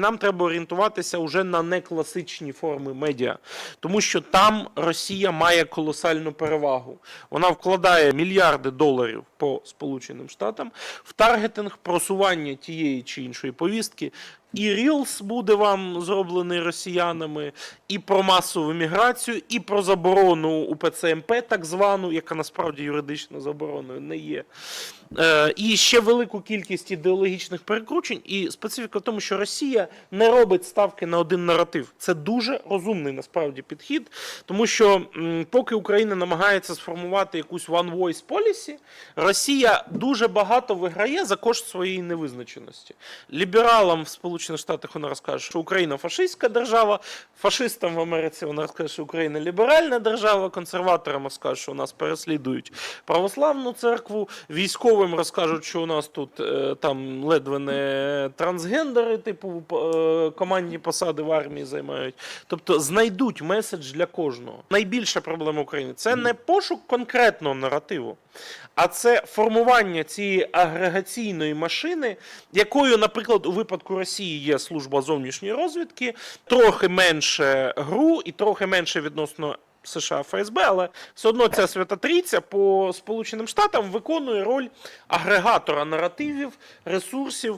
Нам треба орієнтуватися вже на некласичні форми медіа, тому що там Росія має колосальну перевагу. Вона вкладає мільярди доларів по Сполученим Штатам в таргетинг просування тієї чи іншої повістки. І Reels буде вам зроблений росіянами, і про масову міграцію, і про заборону УПЦ МП, так звану, яка насправді юридично забороною не є. Е, і ще велику кількість ідеологічних перекручень. І специфіка в тому, що Росія не робить ставки на один наратив. Це дуже розумний насправді підхід, тому що м, поки Україна намагається сформувати якусь one voice policy, Росія дуже багато виграє за кошт своєї невизначеності. Лібералам в Сполучених Штатах вона розкаже, що Україна фашистська держава, фашистам в Америці вона розкаже, що Україна ліберальна держава, консерваторам розкаже, що у нас переслідують православну церкву, військовим розкажуть, що у нас тут е, там ледве не трансгендери, типу е, командні посади в армії займають. Тобто знайдуть меседж для кожного. Найбільша проблема України це не пошук конкретного наративу, а формування цієї агрегаційної машини, якою, наприклад, у випадку Росії є служба зовнішньої розвідки, трохи менше ГРУ і трохи менше відносно. США ФСБ, але все одно ця свята трійця по Сполученим Штатам виконує роль агрегатора наративів, ресурсів,